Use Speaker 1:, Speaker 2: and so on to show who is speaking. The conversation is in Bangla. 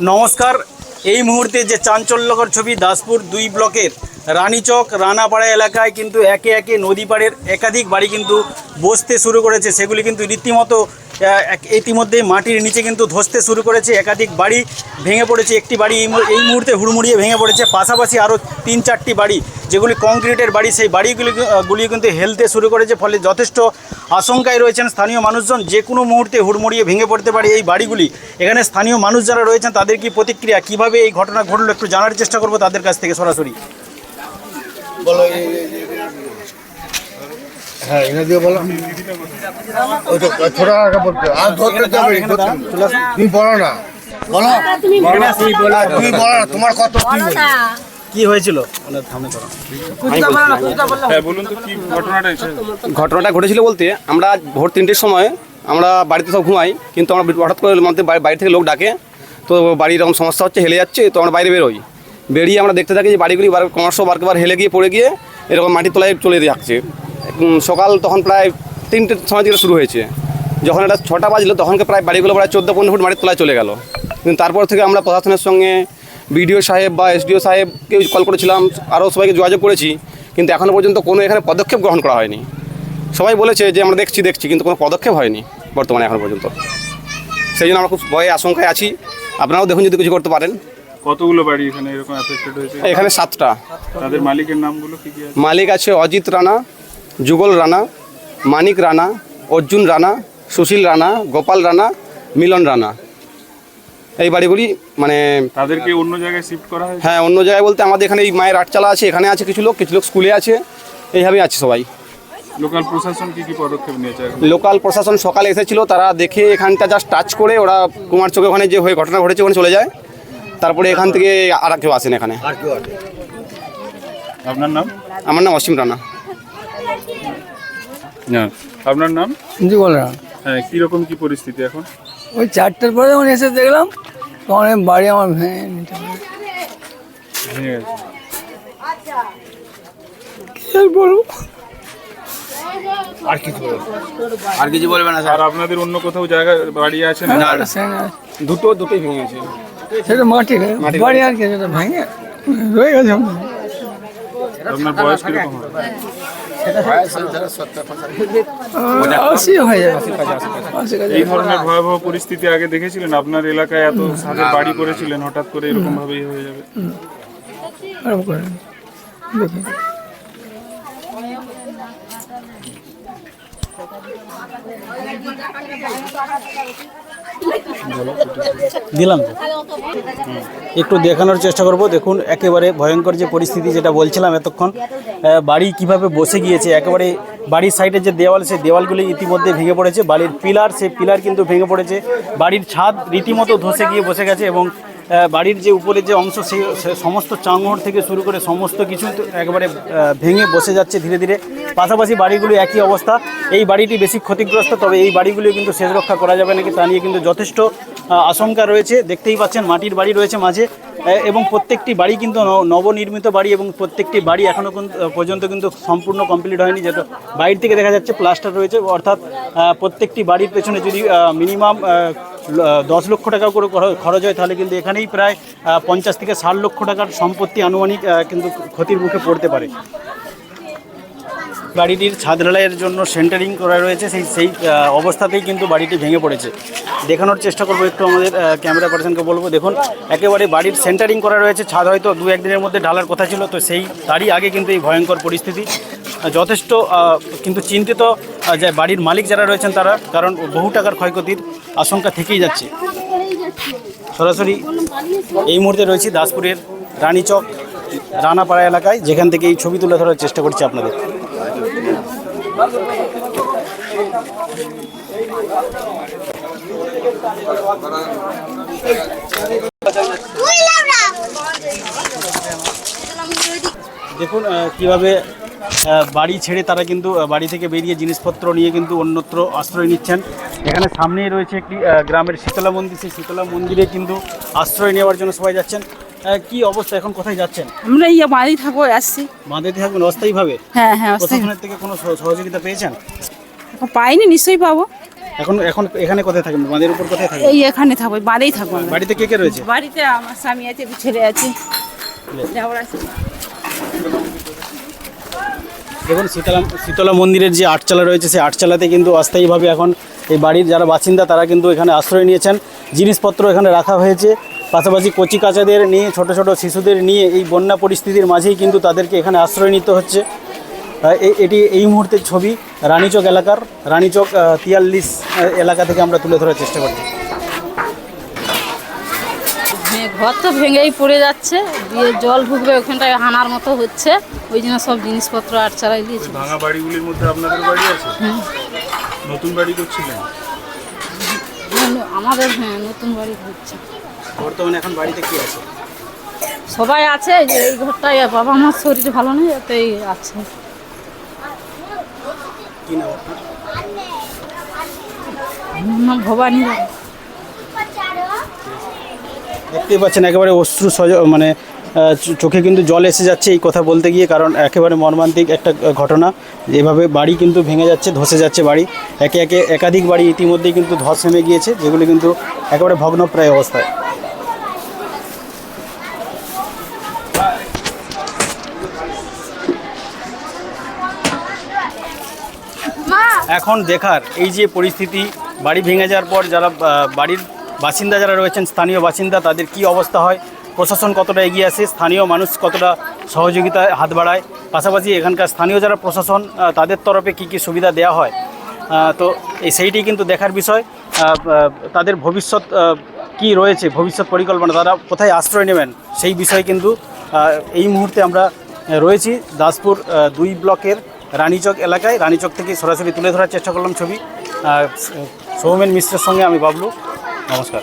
Speaker 1: নমস্কার। এই মুহূর্তে যে চাঞ্চল্যকর ছবি দাসপুর দুই ব্লকের রানীচক, রানাপাড়া এলাকায় কিন্তু একে একে নদী পাড়ের একাধিক বাড়ি কিন্তু বসতে শুরু করেছে। সেগুলি কিন্তু রীতিমতো ইতিমধ্যেই মাটির নিচে কিন্তু ধসতে শুরু করেছে। একাধিক বাড়ি ভেঙে পড়েছে। একটি বাড়ি এই মুহূর্তে হুড়মুড়িয়ে ভেঙে পড়েছে। পাশাপাশি আরও তিন চারটি বাড়ি, যেগুলি কংক্রিটের বাড়ি, সেই বাড়িগুলি গুলি কিন্তু হেলতে শুরু করেছে। ফলে যথেষ্ট আশঙ্কায় রয়েছেন স্থানীয় মানুষজন। যে কোনো মুহূর্তে হুড়মুড়িয়ে ভেঙে পড়তে পারে এই বাড়িগুলি। এখানে স্থানীয় মানুষ যারা রয়েছেন, তাদের কি প্রতিক্রিয়া? কীভাবে এই ঘটনা ঘটলো একটু জানার চেষ্টা করব তাদের কাছ থেকে সরাসরি।
Speaker 2: হ্যাঁ এনে দিয়ে বলো। ওই তো ছোট আগে বলতে আর ধরতে যাবে তুমি বলো না। বলো। তুমি বলো না তোমার কত কি
Speaker 1: হয়েছিল? মানে করো।
Speaker 3: ঘটনাটা ঘটেছিল বলতে আমরা ভোর তিনটের সময় আমরা বাড়িতে সব ঘুমাই কিন্তু আমরা হঠাৎ করে মধ্যে বাড়ি থেকে লোক ডাকে তো বাড়ির এরকম সমস্যা হচ্ছে হেলে যাচ্ছে তো আমরা বাইরে বেরোই। বেরিয়ে আমরা দেখতে থাকি যে বাড়িগুলি বার ক্রমশ বারবার হেলে গিয়ে পড়ে গিয়ে এরকম মাটির তলায় চলে যাচ্ছে। সকাল তখন প্রায় তিনটের সময় থেকে শুরু হয়েছে। যখন এটা ছটা বাজলো তখনকে প্রায় বাড়িগুলো প্রায় চোদ্দ পনেরো ফুট মাটির তলায় চলে গেল। কিন্তু তারপর থেকে আমরা প্রশাসনের সঙ্গে বিডিও সাহেব বা এসডিও সাহেবকে কল করেছিলাম আরও সবাইকে যোগাযোগ করেছি কিন্তু এখনও পর্যন্ত কোনো এখানে পদক্ষেপ গ্রহণ করা হয়নি। সবাই বলেছে যে আমরা দেখছি দেখছি কিন্তু কোনো পদক্ষেপ হয়নি বর্তমানে এখন পর্যন্ত। সেই জন্য আমরা খুব ভয়ে আশঙ্কায় আছি। আপনারাও দেখুন যদি কিছু করতে পারেন।
Speaker 4: কতগুলো বাড়ি এখানে এরকম হয়েছে?
Speaker 3: এখানে সাতটা।
Speaker 4: তাদের মালিকের নামগুলো কি কি আছে?
Speaker 3: মালিক আছে অজিত রানা যুগল রানা মানিক রানা অর্জুন রানা সুশীল রানা গোপাল রানা মিলন রানা। এই বাড়িগুলি মানে
Speaker 4: তাদেরকে অন্য জায়গায় শিফট করা হয়েছে?
Speaker 3: হ্যাঁ অন্য জায়গায় বলতে আমাদের এখানে এই মায়ের আটচালা আছে এখানে আছে কিছু লোক কিছু লোক স্কুলে আছে এইভাবেই আছে সবাই।
Speaker 4: লোকাল প্রশাসন কি কি পদক্ষেপ নিয়েছে
Speaker 3: লোকাল প্রশাসন সকালে এসেছিল তারা দেখে এখানটা জাস্ট টাচ করে ওরা কুমার চোখে ওখানে যে হয়ে ঘটনা ঘটেছে ওখানে চলে যায়। তারপরে এখান থেকে আর কেউ আসেন এখানে।
Speaker 4: আপনার নাম?
Speaker 3: আমার নাম অসীম রানা।
Speaker 4: হ্যাঁ আপনার নাম?
Speaker 5: জি বললাম
Speaker 4: হ্যাঁ কীরকম কি পরিস্থিতি এখন?
Speaker 5: ওই চারটের পরে যখন এসে দেখলাম তখন বাড়ি আমার ভেঙে নিতে
Speaker 4: ভেঙে গেছে।
Speaker 5: কি আর বলব?
Speaker 3: আর কিছু বলবে না
Speaker 4: আর আপনাদের অন্য কোথাও জায়গা বাড়ি আছে না?
Speaker 5: সে-
Speaker 3: দুটো দুটোই ভেঙে গেছে।
Speaker 5: সেটা বাড়ি আর কি সেটা ভেঙে রয়ে গেছে। আমার।
Speaker 4: আপনার বয়স কীরকম?
Speaker 5: হয়ে
Speaker 4: এই ধরনের ভয়াবহ পরিস্থিতি আগে দেখেছিলেন? আপনার এলাকায় এত সাথে বাড়ি করেছিলেন হঠাৎ করে এরকম ভাবেই হয়ে যাবে?
Speaker 5: আরম্ভ করে। দেখি
Speaker 1: দিলাম একটু দেখানোর চেষ্টা করব। দেখুন, একেবারে ভয়ঙ্কর যে পরিস্থিতি যেটা বলছিলাম এতক্ষণ বাড়ি কীভাবে বসে গিয়েছে, একেবারে বাড়ির সাইডে যে দেওয়াল, সেই দেওয়ালগুলি ইতিমধ্যে ভেঙে পড়েছে। বাড়ির পিলার, সেই পিলার কিন্তু ভেঙে পড়েছে। বাড়ির ছাদ রীতিমতো ধসে গিয়ে বসে গেছে এবং বাড়ির যে উপরে যে অংশ, সে সমস্ত চাঙড় থেকে শুরু করে সমস্ত কিছু একেবারে ভেঙে বসে যাচ্ছে ধীরে ধীরে। পাশাপাশি বাড়িগুলি একই অবস্থা। এই বাড়িটি বেশি ক্ষতিগ্রস্ত, তবে এই বাড়িগুলি কিন্তু শেষ রক্ষা করা যাবে নাকি তা নিয়ে কিন্তু যথেষ্ট আশঙ্কা রয়েছে। দেখতেই পাচ্ছেন মাটির বাড়ি রয়েছে মাঝে। এবং প্রত্যেকটি বাড়ি কিন্তু নবনির্মিত বাড়ি এবং প্রত্যেকটি বাড়ি এখনও পর্যন্ত কিন্তু সম্পূর্ণ কমপ্লিট হয়নি। যেটা বাইরে থেকে দেখা যাচ্ছে প্লাস্টার রয়েছে, অর্থাৎ প্রত্যেকটি বাড়ির পেছনে যদি মিনিমাম দশ লক্ষ টাকা করে খর- খরচ হয়, তাহলে কিন্তু এখানেই প্রায় পঞ্চাশ থেকে ষাট লক্ষ টাকার সম্পত্তি আনুমানিক কিন্তু ক্ষতির মুখে পড়তে পারে। বাড়িটির ছাদ ঢালাইয়ের জন্য সেন্টারিং করা রয়েছে, সেই সেই অবস্থাতেই কিন্তু বাড়িটি ভেঙে পড়েছে। দেখানোর চেষ্টা করব একটু আমাদের ক্যামেরা পার্সনকে বলব। দেখুন, একেবারে বাড়ির সেন্টারিং করা রয়েছে, ছাদ হয়তো দু একদিনের মধ্যে ঢালার কথা ছিল, তো সেই, তারই আগে কিন্তু এই ভয়ঙ্কর পরিস্থিতি। যথেষ্ট কিন্তু চিন্তিত যে বাড়ির মালিক যারা রয়েছেন তারা কারণ বহু টাকার ক্ষয়ক্ষতির আশঙ্কা থেকেই যাচ্ছে। সরাসরি এই মুহূর্তে রয়েছি দাসপুরের রানীচক রানাপাড়া এলাকায় যেখান থেকে এই ছবি তুলে ধরার চেষ্টা করছি আপনাদের। দেখুন কীভাবে বাড়ি ছেড়ে তারা কিন্তু বাড়ি থেকে বেরিয়ে জিনিসপত্র নিয়ে কিন্তু অন্যত্র আশ্রয় নিচ্ছেন। এখানে সামনেই রয়েছে একটি গ্রামের শীতলা মন্দির। সেই শীতলা মন্দিরে কিন্তু আশ্রয় নেওয়ার জন্য সবাই যাচ্ছেন। কি অবস্থা? এখন কোথায় যাচ্ছেন?
Speaker 6: আমরা এই বাড়ি থাকব আসছি।
Speaker 1: বাঁধাতে থাকবেন অস্থায়ীভাবে?
Speaker 6: হ্যাঁ হ্যাঁ
Speaker 1: প্রশাসনের থেকে কোনো সহযোগিতা পেয়েছেন?
Speaker 6: পাইনি নিশ্চয়ই পাবো।
Speaker 1: এখন এখন এখানে কোথায় থাকেন বাঁধের উপর কোথায় থাকেন
Speaker 6: এই এখানে থাকব বাড়িতেই থাকব।
Speaker 1: বাড়িতে কে কে রয়েছে?
Speaker 6: বাড়িতে আমার স্বামী আছে ছেলে আছে। আছে
Speaker 1: দেখুন, শীতলা শীতলা মন্দিরের যে আটচালা রয়েছে, সেই আটচালাতে কিন্তু অস্থায়ীভাবে এখন এই বাড়ির যারা বাসিন্দা, তারা কিন্তু এখানে আশ্রয় নিয়েছেন। জিনিসপত্র এখানে রাখা হয়েছে। পাশাপাশি কচি কাচাদের নিয়ে, ছোট ছোট শিশুদের নিয়ে এই বন্যা পরিস্থিতির মাঝেই কিন্তু তাদেরকে এখানে আশ্রয় নিতে হচ্ছে। এটি এই মুহূর্তের ছবি, রানীচক এলাকার, রানীচক তিয়াল্লিশ এলাকা থেকে আমরা তুলে ধরার চেষ্টা করছি।
Speaker 7: ঘর তো ভেঙেই পড়ে যাচ্ছে দিয়ে জল ঢুকবে ওখানটায় হানার মতো হচ্ছে ওই জন্য সব জিনিসপত্র আর চালাই দিয়েছে।
Speaker 4: ভাঙা বাড়িগুলির মধ্যে আপনাদের বাড়ি আছে? নতুন বাড়ি করছিলেন
Speaker 7: আমাদের হ্যাঁ নতুন বাড়ি হচ্ছে।
Speaker 1: বর্তমানে এখন বাড়িতে কি আছে?
Speaker 7: সবাই আছে যে এই ঘরটায় বাবা মার শরীর ভালো নেই এতেই আছে।
Speaker 1: কি নাম
Speaker 7: ভবানী।
Speaker 1: দেখতেই পাচ্ছেন একেবারে অশ্রু সজ মানে চোখে কিন্তু জল এসে যাচ্ছে এই কথা বলতে গিয়ে কারণ একেবারে মর্মান্তিক একটা ঘটনা। যেভাবে বাড়ি কিন্তু ভেঙে যাচ্ছে ধসে যাচ্ছে বাড়ি একে একে একাধিক বাড়ি ইতিমধ্যেই কিন্তু ধস নেমে গিয়েছে যেগুলি কিন্তু একেবারে ভগ্নপ্রায় অবস্থায়। এখন দেখার এই যে পরিস্থিতি বাড়ি ভেঙে যাওয়ার পর যারা বাড়ির বাসিন্দা যারা রয়েছেন, স্থানীয় বাসিন্দা, তাদের কি অবস্থা হয়? প্রশাসন কতটা এগিয়ে আসে? স্থানীয় মানুষ কতটা সহযোগিতায় হাত বাড়ায়? পাশাপাশি এখানকার স্থানীয় যারা প্রশাসন তাদের তরফে কি কি সুবিধা দেওয়া হয়? তো এই সেইটি কিন্তু দেখার বিষয়। তাদের ভবিষ্যৎ কি রয়েছে, ভবিষ্যৎ পরিকল্পনা, তারা কোথায় আশ্রয় নেবেন? সেই বিষয়ে কিন্তু এই মুহূর্তে আমরা রয়েছি দাসপুর দুই ব্লকের রানীচক এলাকায়। রানীচক থেকে সরাসরি তুলে ধরার চেষ্টা করলাম ছবি। সৌমেন মিশ্রের সঙ্গে আমি বাবলু। নমস্কার